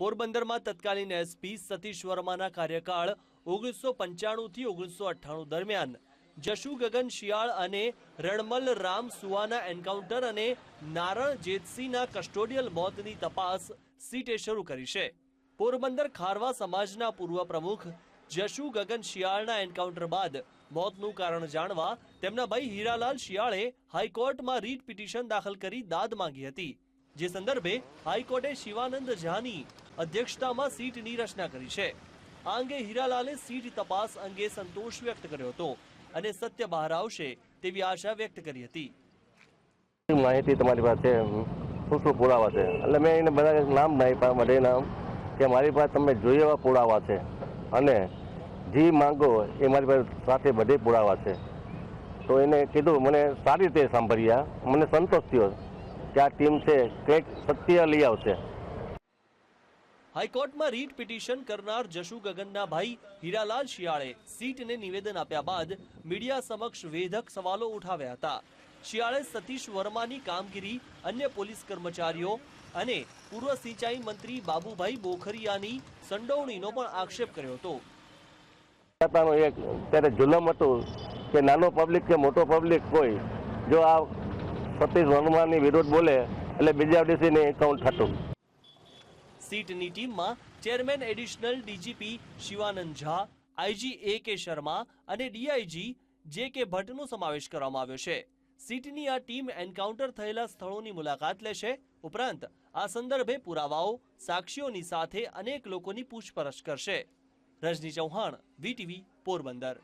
પોરબંદરમાં તત્કાલીન એસપી સતીશ વર્માના કાર્યકાળ ઓગણીસો પંચાણુંથી ઓગણીસો અઠ્ઠાણું દરમિયાન. જશુ ગગન શિયાળ અને રણમલ રામ સુવાના એન્કાઉન્ટર અને નારણ જેતસિંહના કસ્ટોડિયલ મોતની તપાસ સીટે શરૂ કરી છે. પોરબંદર ખારવા સમાજના પૂર્વ પ્રમુખ જશુ ગગન શિયાળના એન્કાઉન્ટર બાદ મોતનું કારણ જાણવા તેમના ભાઈ હીરાલાલ શિયાળે હાઈકોર્ટમાં રીટ પિટિશન દાખલ કરી દાદ માંગી હતી. જે સંદર્ભે હાઈકોર્ટે શિવાનંદ ઝાની અધ્યક્ષતામાં સીટની રચના કરી છે. આ અંગે હીરાલાલે સીટ તપાસ અંગે સંતોષ વ્યક્ત કર્યો હતો અને સત્ય બહાર આવશે તેવી આશા વ્યક્ત કરી હતી. માહિતી તમારી પાસે શું શું પુરાવા છે? એટલે મેં એને બધા નામ આપ્યા બધે નામ કે મારી પાસે તમે જોઈએ એવા પુરાવા છે. અને જે માંગો એ મારી પાસે સાથે બધે પુરાવા છે. તો એને કીધું, મને સારી રીતે સાંભળ્યા, મને સંતોષ થયો. કે આ ટીમ છે કંઈક સત્ય લઈ આવશે. હાઈકોર્ટમાં રીટ પિટિશન કરનાર જશુ ગગનના ભાઈ હીરાલાલ શિયાળે સીટને નિવેદન આપ્યા બાદ મીડિયા સમક્ષ વેધક સવાલો ઉઠાવ્યા હતા. શિયાળે સતીશ વર્માની કામગીરી અન્ય પોલીસ કર્મચારીઓ અને પૂર્વ સિંચાઈ મંત્રી બાબુભાઈ બોખરિયાની સંડોવણીનો પણ આક્ષેપ કર્યો હતો. એક ત્યારે જુલમ હતું કે નાનો પબ્લિક કે મોટો પબ્લિક કોઈ જો આ સતીશ વર્માની વિરોધ બોલે એટલે બીજા દિવસે એકાઉન્ટ થતું સીટની ટીમમાં chairman additional DGP Shivanand Jha, IG A K Sharma અને ડીઆઈજી જે કે ભટ્ટનો સમાવેશ કરવામાં આવ્યો છે. સીટની આ ટીમ એન્કાઉન્ટર થયેલા સ્થળોની મુલાકાત લેશે. ઉપરાંત આ સંદર્ભે પુરાવાઓ, સાક્ષીઓની સાથે અનેક લોકોની પૂછપરછ કરશે. રજની ચૌહાણ, વીટીવી પોરબંદર.